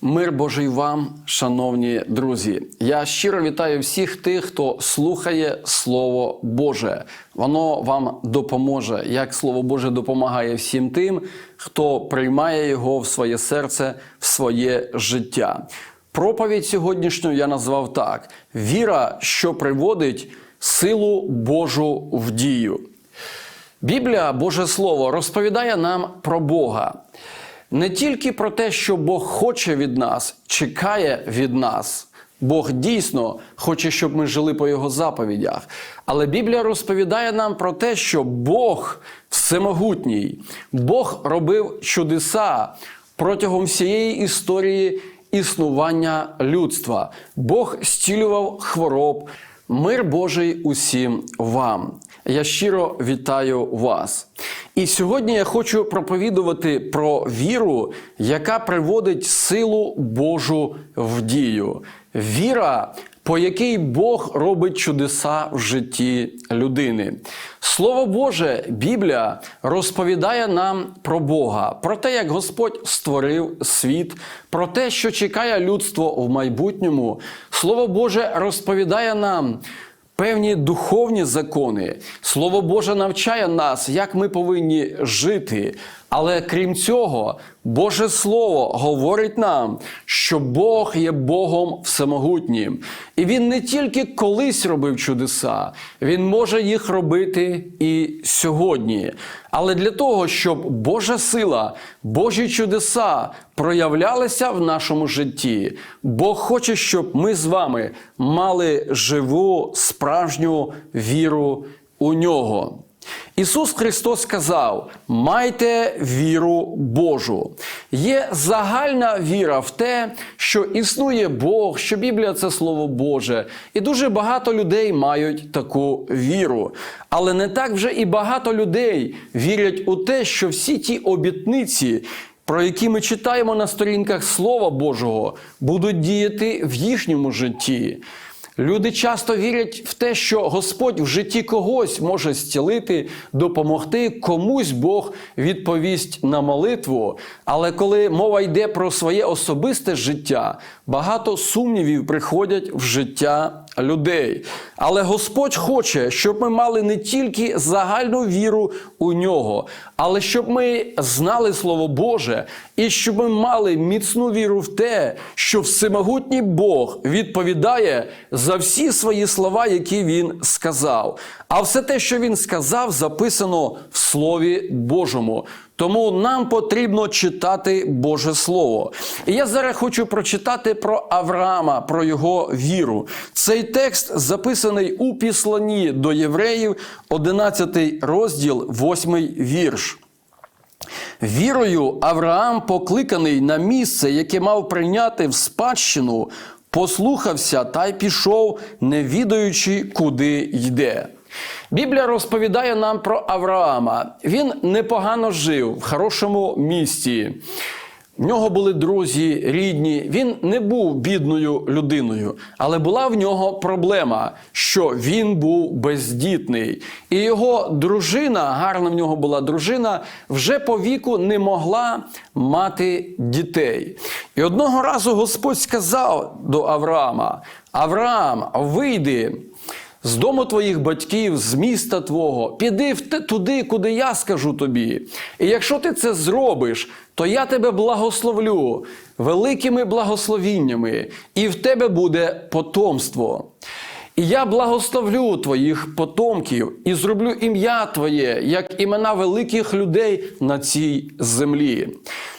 Мир Божий вам, шановні друзі. Я щиро вітаю всіх тих, хто слухає Слово Боже. Воно вам допоможе, як Слово Боже допомагає всім тим, хто приймає його в своє серце, в своє життя. Проповідь сьогоднішню я назвав так: віра, що приводить силу Божу в дію. Біблія, Боже Слово, розповідає нам про Бога. Не тільки про те, що Бог хоче від нас, чекає від нас. Бог дійсно хоче, щоб ми жили по Його заповідях. Але Біблія розповідає нам про те, що Бог всемогутній, Бог робив чудеса протягом всієї історії існування людства. Бог зцілював хвороб. Мир Божий усім вам. Я щиро вітаю вас. І сьогодні я хочу проповідувати про віру, яка приводить силу Божу в дію. Віра, по якій Бог робить чудеса в житті людини. Слово Боже, Біблія розповідає нам про Бога, про те, як Господь створив світ, про те, що чекає людство в майбутньому. Слово Боже розповідає нам. Певні духовні закони, Слово Боже навчає нас, як ми повинні жити. Але крім цього, Боже Слово говорить нам, що Бог є Богом всемогутнім. І Він не тільки колись робив чудеса, Він може їх робити і сьогодні. Але для того, щоб Божа сила, Божі чудеса проявлялися в нашому житті, Бог хоче, щоб ми з вами мали живу справжню віру у нього. Ісус Христос сказав: майте віру Божу. Є загальна віра в те, що існує Бог, що Біблія це Слово Боже. І дуже багато людей мають таку віру. Але не так вже і багато людей вірять у те, що всі ті обітниці, про які ми читаємо на сторінках Слова Божого, будуть діяти в їхньому житті. Люди часто вірять в те, що Господь в житті когось може зцілити, допомогти, комусь Бог відповість на молитву. Але коли мова йде про своє особисте життя, багато сумнівів приходять в життя людей. Але Господь хоче, щоб ми мали не тільки загальну віру у нього, але щоб ми знали Слово Боже і щоб ми мали міцну віру в те, що всемогутній Бог відповідає за всі свої слова, які він сказав. А все те, що він сказав, записано в Слові Божому. Тому нам потрібно читати Боже Слово. І я зараз хочу прочитати про Авраама, про його віру. Цей текст записаний у післанні до євреїв, 11 розділ, 8 вірш. Вірою Авраам, покликаний на місце, яке мав прийняти в спадщину, послухався та й пішов, не відаючи, куди йде. Біблія розповідає нам про Авраама. Він непогано жив в хорошому місті. В нього були друзі, рідні. Він не був бідною людиною, але була в нього проблема, що він був бездітний. І його дружина, гарна в нього була дружина, вже по віку не могла мати дітей. І одного разу Господь сказав до Авраама: Авраам, вийди з дому твоїх батьків, з міста твого, піди в туди, куди я скажу тобі. І якщо ти це зробиш, то я тебе благословлю великими благословіннями, і в тебе буде потомство. І я благословлю твоїх потомків і зроблю ім'я Твоє, як імена великих людей на цій землі.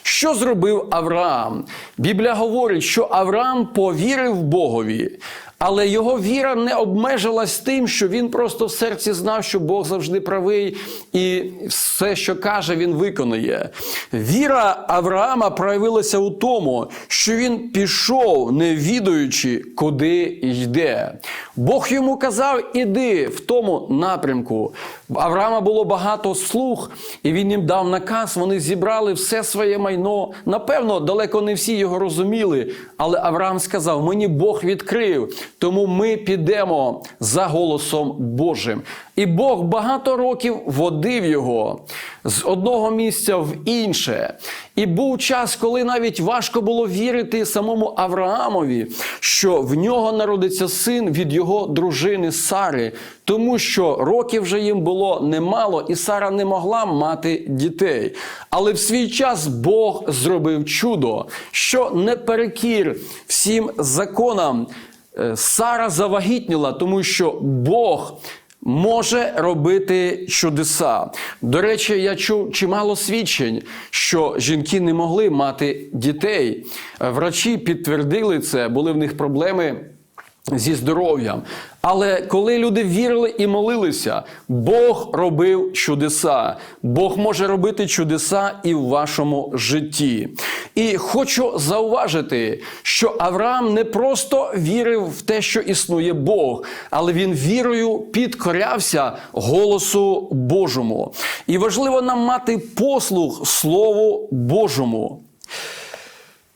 Що зробив Авраам? Біблія говорить, що Авраам повірив Богові. Але його віра не обмежилась тим, що він просто в серці знав, що Бог завжди правий, і все, що каже, він виконує. Віра Авраама проявилася у тому, що він пішов, не відаючи, куди йде. Бог йому казав: іди в тому напрямку. Авраама було багато слуг, і він їм дав наказ. Вони зібрали все своє майно. Напевно, далеко не всі його розуміли, але Авраам сказав: Мені Бог відкрив, Тому ми підемо за голосом Божим. І Бог багато років водив його з одного місця в інше. І був час, коли навіть важко було вірити самому Авраамові, що в нього народиться син від його дружини Сари, тому що років вже їм було немало, і Сара не могла мати дітей. Але в свій час Бог зробив чудо, що не перекір всім законам. Е, Сара завагітніла, тому що Бог може робити чудеса. До речі, я чув чимало свідчень, що жінки не могли мати дітей. Е, Врачі підтвердили це, були в них проблеми. Зі здоров'ям. Але коли люди вірили і молилися, Бог робив чудеса. Бог може робити чудеса і в вашому житті. І хочу зауважити, що Авраам не просто вірив в те, що існує Бог, але він вірою підкорявся голосу Божому. І важливо нам мати послуг Слову Божому.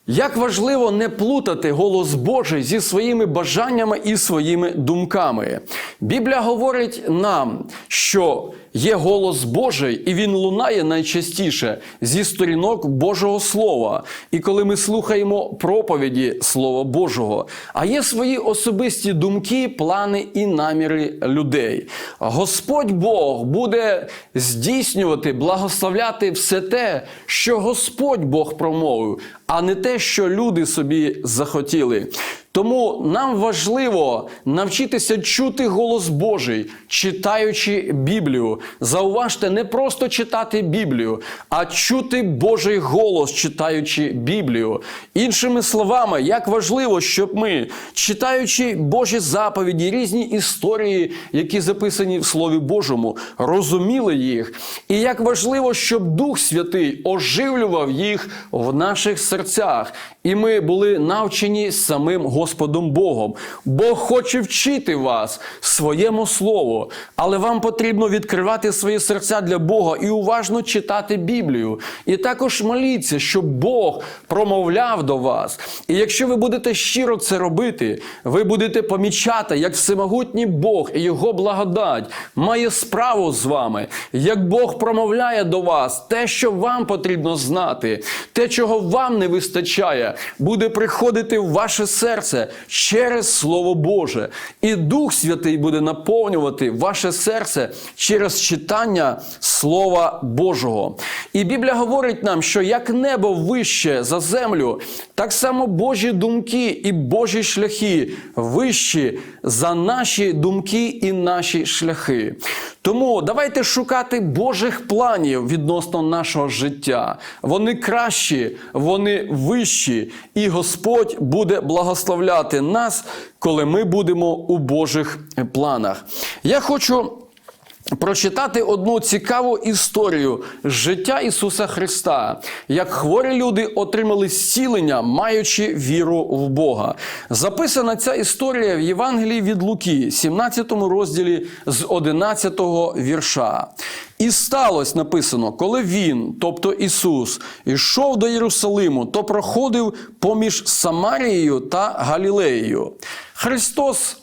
Як важливо не плутати голос Божий зі своїми бажаннями і своїми думками. Біблія говорить нам, що є голос Божий, і він лунає найчастіше зі сторінок Божого Слова. І коли ми слухаємо проповіді Слова Божого, а є свої особисті думки, плани і наміри людей. Господь Бог буде здійснювати, благословляти все те, що Господь Бог промовив, а не те, що люди собі захотіли. Тому нам важливо навчитися чути голос Божий, читаючи Біблію. Зауважте, не просто читати Біблію, а чути Божий голос, читаючи Біблію. Іншими словами, як важливо, щоб ми, читаючи Божі заповіді, різні історії, які записані в Слові Божому, розуміли їх. І як важливо, щоб Дух Святий оживлював їх в наших серцях, і ми були навчені самим Господом Богом. Бог хоче вчити вас своєму слову, але вам потрібно відкривати свої серця для Бога і уважно читати Біблію. І також моліться, щоб Бог промовляв до вас. І якщо ви будете щиро це робити, ви будете помічати, як всемогутній Бог і Його благодать має справу з вами, як Бог промовляє до вас те, що вам потрібно знати, те, чого вам не вистачає, буде приходити в ваше серце через Слово Боже. І Дух Святий буде наповнювати ваше серце через читання Слова Божого. І Біблія говорить нам, що як небо вище за землю, так само Божі думки і Божі шляхи вищі за наші думки і наші шляхи. Тому давайте шукати Божих планів відносно нашого життя. Вони кращі, вони вищі, і Господь буде благословляти нас, коли ми будемо у Божих планах. Я хочу. Прочитати одну цікаву історію життя Ісуса Христа, як хворі люди отримали зцілення, маючи віру в Бога. Записана ця історія в Євангелії від Луки, 17 розділі з 11 вірша. І сталося написано, коли він, тобто Ісус, йшов до Єрусалиму, то проходив поміж Самарією та Галілеєю. Христос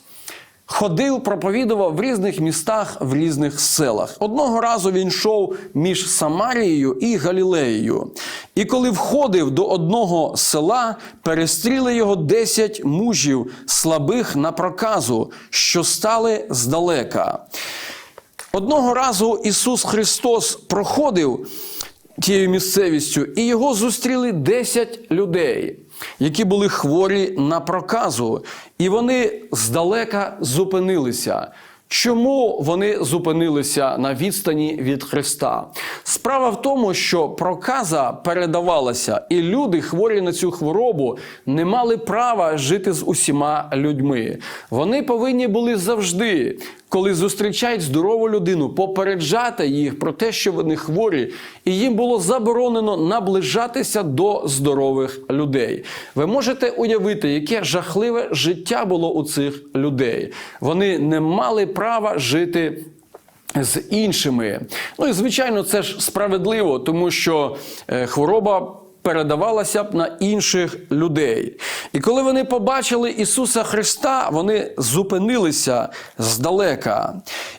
Ходив, проповідував в різних містах, в різних селах. Одного разу він йшов між Самарією і Галілеєю. І коли входив до одного села, перестріли його десять мужів, слабих на проказу, що стали здалека. Одного разу Ісус Христос проходив тією місцевістю, і його зустріли 10 людей, які були хворі на проказу, і вони здалека зупинилися. Чому вони зупинилися на відстані від Христа? Справа в тому, що проказа передавалася, і люди, хворі на цю хворобу, не мали права жити з усіма людьми. Вони повинні були завжди, коли зустрічають здорову людину, попереджати їх про те, що вони хворі, і їм було заборонено наближатися до здорових людей. Ви можете уявити, яке жахливе життя було у цих людей. Вони не мали права жити. З іншими. Ну і звичайно, це ж справедливо, тому що е, хвороба передавалася б на інших людей. І коли вони побачили Ісуса Христа, вони зупинилися здалека.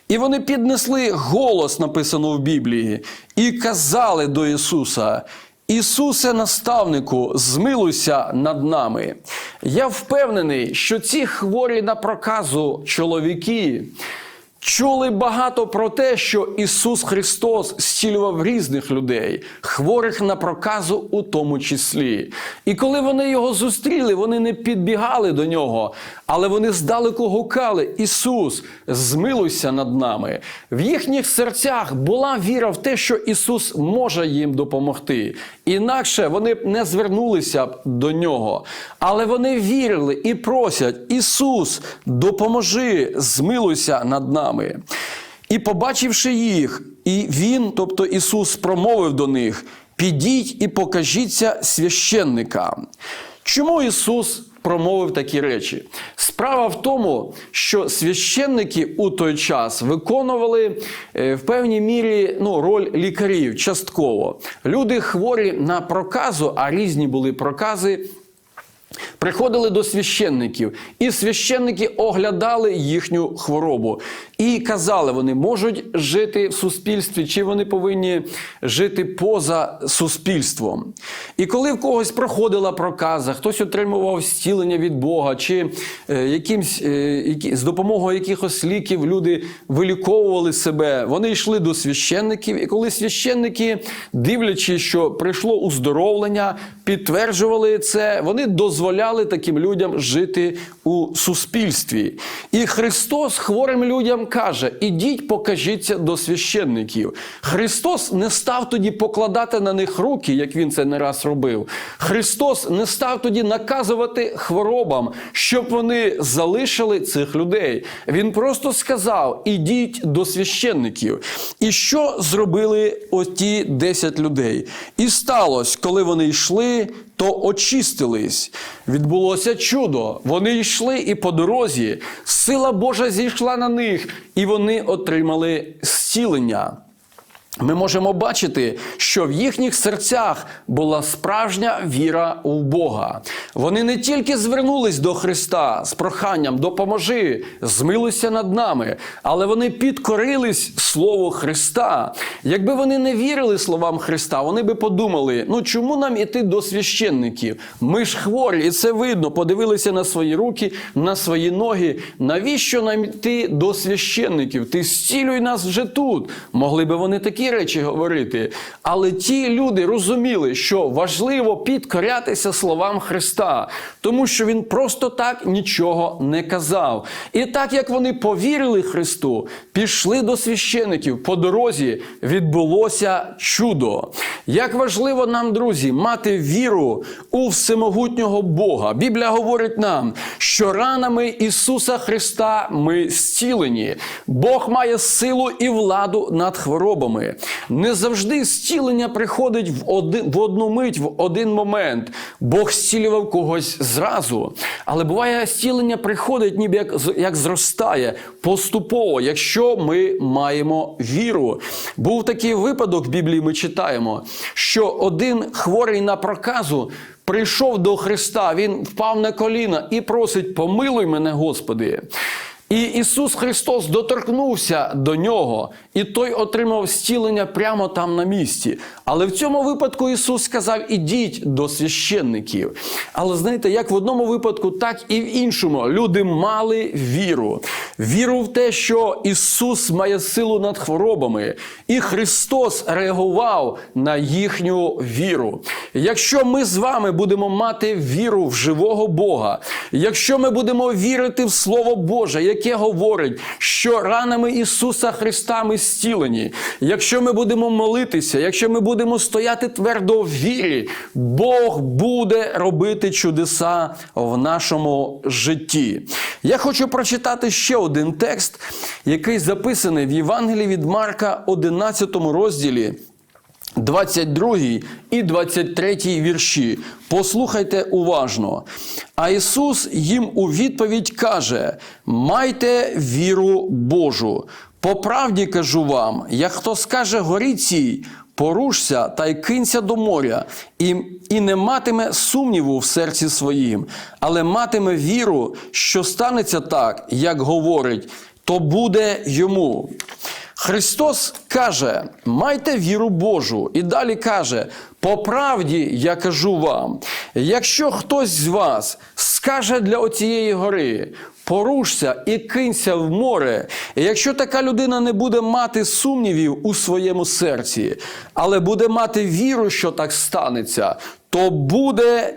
І вони піднесли голос, написано в Біблії, і казали до Ісуса. Ісусе, наставнику, змилуйся над нами. Я впевнений, що ці хворі на проказу чоловіки чули багато про те, що Ісус Христос зцілював різних людей, хворих на проказу у тому числі. І коли вони його зустріли, вони не підбігали до нього, але вони здалеку гукали: Ісус, змилуйся над нами. В їхніх серцях була віра в те, що Ісус може їм допомогти. Інакше вони б не звернулися б до нього. Але вони вірили і просять: Ісус, допоможи, змилуйся над нами. І побачивши їх, і Він, тобто Ісус, промовив до них: підіть і покажіться священникам. Чому Ісус промовив такі речі? Справа в тому, що священники у той час виконували е, в певній мірі ну, роль лікарів частково. Люди хворі на проказу, а різні були прокази. Приходили до священників, і священники оглядали їхню хворобу. І казали, вони можуть жити в суспільстві, чи вони повинні жити поза суспільством. І коли в когось проходила проказа, хтось отримував зцілення від Бога, чи е, якимсь, е, з допомогою якихось ліків люди виліковували себе, вони йшли до священників. І коли священники, дивлячись, що прийшло уздоровлення, підтверджували це, вони дозволяли таким людям жити у суспільстві. І Христос хворим людям каже: ідіть, покажіться до священників. Христос не став тоді покладати на них руки, як він це не раз робив. Христос не став тоді наказувати хворобам, щоб вони залишили цих людей. Він просто сказав: ідіть до священників. І що зробили оті 10 людей? І сталося, коли вони йшли. То очистились, відбулося чудо. Вони йшли і по дорозі, сила Божа зійшла на них, і вони отримали зцілення. Ми можемо бачити, що в їхніх серцях була справжня віра у Бога. Вони не тільки звернулись до Христа з проханням допоможи, змилуйся над нами, але вони підкорились Слову Христа. Якби вони не вірили словам Христа, вони би подумали: ну чому нам іти до священників? Ми ж хворі, і це видно. Подивилися на свої руки, на свої ноги. Навіщо нам йти до священників? Ти зцілюй нас вже тут. Могли би вони такі речі говорити. Але ті люди розуміли, що важливо підкорятися словам Христа, тому що Він просто так нічого не казав. І так як вони повірили Христу, пішли до священиків по дорозі, відбулося чудо. Як важливо нам, друзі, мати віру у всемогутнього Бога. Біблія говорить нам, що ранами Ісуса Христа ми зцілені. Бог має силу і владу над хворобами. Не завжди зцілення приходить в, один, в одну мить, в один момент. Бог зцілював когось зразу. Але буває, зцілення приходить, ніби як, як зростає поступово, якщо ми маємо віру. Був такий випадок в Біблії, ми читаємо, що один хворий на проказу. Прийшов до Христа, він впав на коліна і просить: помилуй мене, Господи. І Ісус Христос доторкнувся до нього, і той отримав зцілення прямо там на місці. Але в цьому випадку Ісус сказав: ідіть до священників. Але знаєте, як в одному випадку, так і в іншому. Люди мали віру. Віру в те, що Ісус має силу над хворобами, і Христос реагував на їхню віру. Якщо ми з вами будемо мати віру в живого Бога, якщо ми будемо вірити в Слово Боже, яке говорить, що ранами Ісуса Христа ми зцілені, якщо ми будемо молитися, якщо ми будемо стояти твердо в вірі, Бог буде робити чудеса в нашому житті. Я хочу прочитати ще один текст, який записаний в Євангелії від Марка, 11 розділі. 22 і 23 вірші. Послухайте уважно. А Ісус їм у відповідь каже: Майте віру Божу. По правді кажу вам, як хто скаже горі цій, порушся та й кинься до моря, і, і не матиме сумніву в серці своїм, але матиме віру, що станеться так, як говорить, то буде йому. Христос каже: майте віру Божу. І далі каже: по правді я кажу вам: якщо хтось з вас скаже для оцієї гори, порушся і кинься в море, і якщо така людина не буде мати сумнівів у своєму серці, але буде мати віру, що так станеться, то буде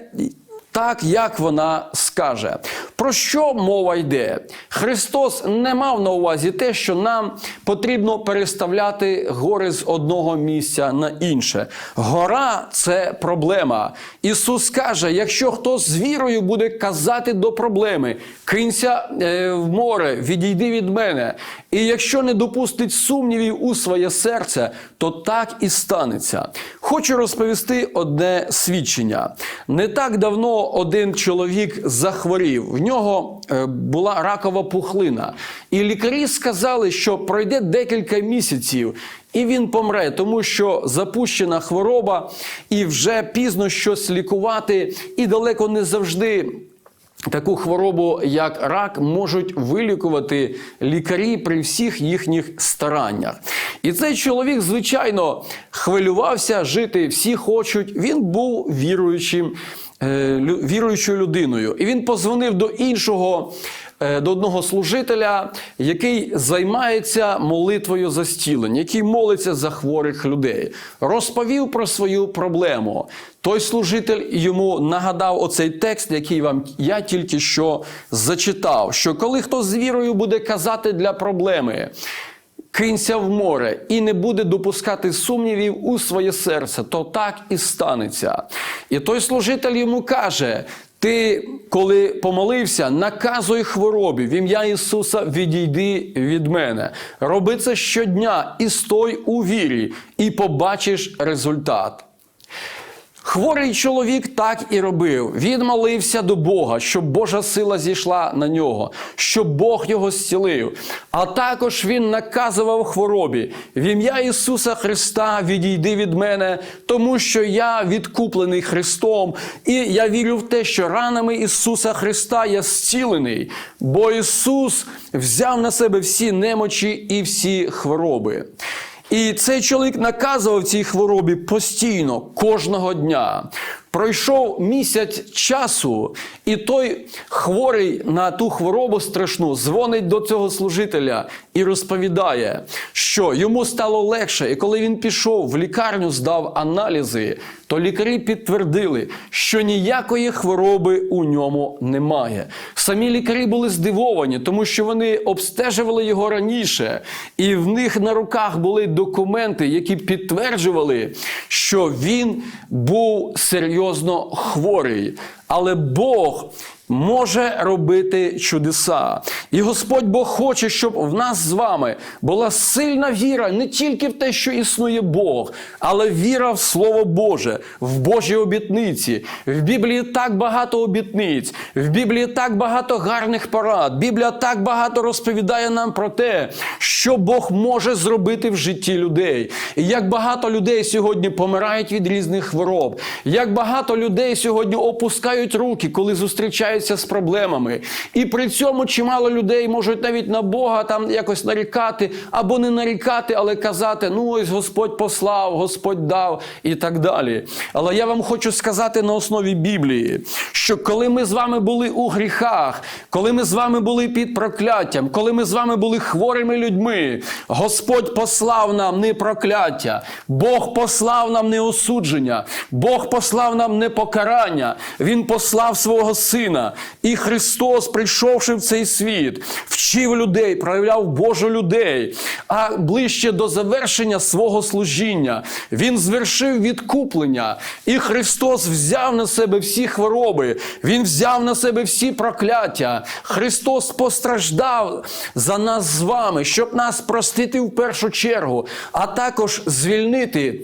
так, як вона скаже. Про що мова йде? Христос не мав на увазі те, що нам потрібно переставляти гори з одного місця на інше. Гора це проблема. Ісус каже: якщо хто з вірою буде казати до проблеми, кинься е, в море, відійди від мене. І якщо не допустить сумнівів у своє серце, то так і станеться. Хочу розповісти одне свідчення. Не так давно один чоловік захворів. Нього е, була ракова пухлина. І лікарі сказали, що пройде декілька місяців. І він помре, тому що запущена хвороба, і вже пізно щось лікувати, і далеко не завжди. Таку хворобу, як рак, можуть вилікувати лікарі при всіх їхніх стараннях. І цей чоловік, звичайно, хвилювався жити. Всі хочуть. Він був віруючим, віруючою людиною. І він позвонив до іншого. е, До одного служителя, який займається молитвою за зцілення, який молиться за хворих людей, розповів про свою проблему. Той служитель йому нагадав оцей текст, який вам я тільки що зачитав: що коли хто з вірою буде казати для проблеми, кинься в море і не буде допускати сумнівів у своє серце, то так і станеться. І той служитель йому каже: ти, коли помолився, наказуй хворобі в ім'я Ісуса відійди від мене. Роби це щодня і стой у вірі, і побачиш результат. Хворий чоловік так і робив. Він молився до Бога, щоб Божа сила зійшла на нього, щоб Бог його зцілив. А також він наказував хворобі: в ім'я Ісуса Христа відійди від мене, тому що я відкуплений Христом, і я вірю в те, що ранами Ісуса Христа я зцілений, бо Ісус взяв на себе всі немочі і всі хвороби. І цей чоловік наказував цій хворобі постійно, кожного дня. Пройшов місяць часу, і той хворий на ту хворобу страшну дзвонить до цього служителя і розповідає, що йому стало легше. І коли він пішов в лікарню, здав аналізи, то лікарі підтвердили, що ніякої хвороби у ньому немає. Самі лікарі були здивовані, тому що вони обстежували його раніше, і в них на руках були документи, які підтверджували, що він був серйозно хворий. Але Бог може робити чудеса. І Господь Бог хоче, щоб в нас з вами була сильна віра не тільки в те, що існує Бог, але віра в Слово Боже, в Божі обітниці. В Біблії так багато обітниць, в Біблії так багато гарних порад. Біблія так багато розповідає нам про те, що Бог може зробити в житті людей. І як багато людей сьогодні помирають від різних хвороб, як багато людей сьогодні опускають руки, коли зустрічаються з проблемами. І при цьому чимало людей можуть навіть на Бога там якось нарікати або не нарікати, але казати: ну ось Господь послав, Господь дав і так далі. Але я вам хочу сказати на основі Біблії, що коли ми з вами були у гріхах, коли ми з вами були під прокляттям, коли ми з вами були хворими людьми, Господь послав нам не прокляття, Бог послав нам не осудження, Бог послав нам не покарання, Він послав свого Сина. І Христос, прийшовши в цей світ, вчив людей, проявляв Божу людей. А ближче до завершення свого служіння Він звершив відкуплення. І Христос взяв на себе всі хвороби, Він взяв на себе всі прокляття. Христос постраждав за нас з вами, щоб нас простити в першу чергу, а також звільнити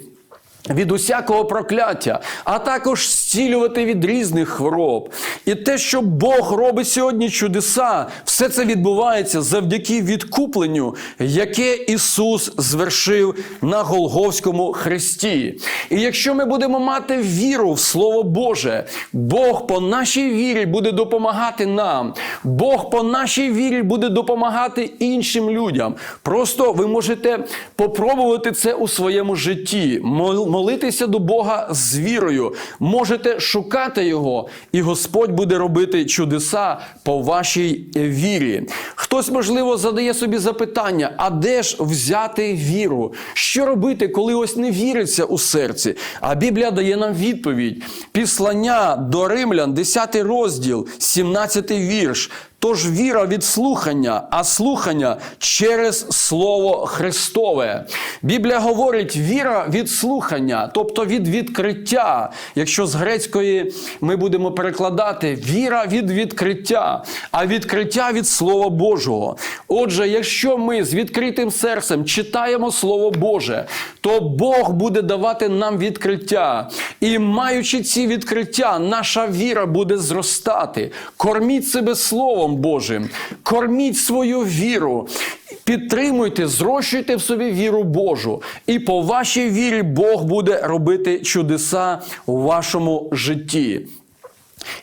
від усякого прокляття, а також зцілювати від різних хвороб. І те, що Бог робить сьогодні чудеса, все це відбувається завдяки відкупленню, яке Ісус звершив на Голговському хресті. І якщо ми будемо мати віру в Слово Боже, Бог по нашій вірі буде допомагати нам. Бог по нашій вірі буде допомагати іншим людям. Просто ви можете попробувати це у своєму житті, молитися до Бога з вірою, можете шукати Його, і Господь буде робити чудеса по вашій вірі. Хтось, можливо, задає собі запитання: а де ж взяти віру? Що робити, коли ось не віриться у серці? А Біблія дає нам відповідь: післання до римлян, 10 розділ, 17 вірш. Тож віра від слухання, а слухання через Слово Христове. Біблія говорить віра від слухання, тобто від відкриття. Якщо з грецької ми будемо перекладати віра від відкриття, а відкриття від Слова Божого. Отже, якщо ми з відкритим серцем читаємо Слово Боже, то Бог буде давати нам відкриття. І маючи ці відкриття, наша віра буде зростати. Корміть себе Словом Божим, корміть свою віру. Підтримуйте, зрощуйте в собі віру Божу, і по вашій вірі Бог буде робити чудеса у вашому житті.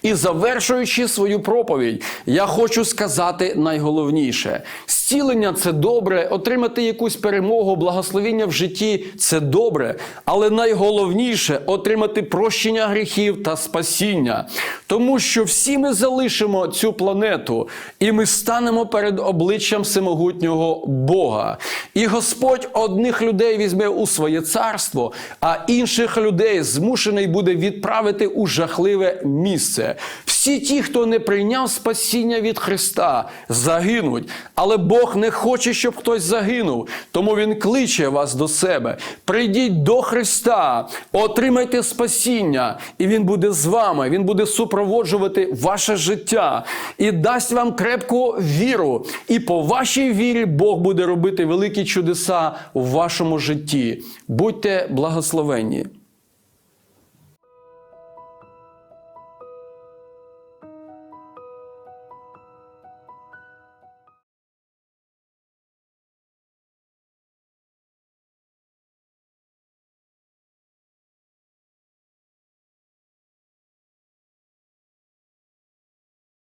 І завершуючи свою проповідь, я хочу сказати найголовніше: зцілення це добре, отримати якусь перемогу, благословіння в житті це добре, але найголовніше отримати прощення гріхів та спасіння. Тому що всі ми залишимо цю планету, і ми станемо перед обличчям всемогутнього Бога. І Господь одних людей візьме у своє царство, а інших людей змушений буде відправити у жахливе місце. Всі ті, хто не прийняв спасіння від Христа, загинуть. Але Бог не хоче, щоб хтось загинув. Тому Він кличе вас до себе. Прийдіть до Христа, отримайте спасіння, і Він буде з вами. Він буде супроводжувати ваше життя і дасть вам крепку віру. І по вашій вірі Бог буде робити великі чудеса у вашому житті. Будьте благословенні.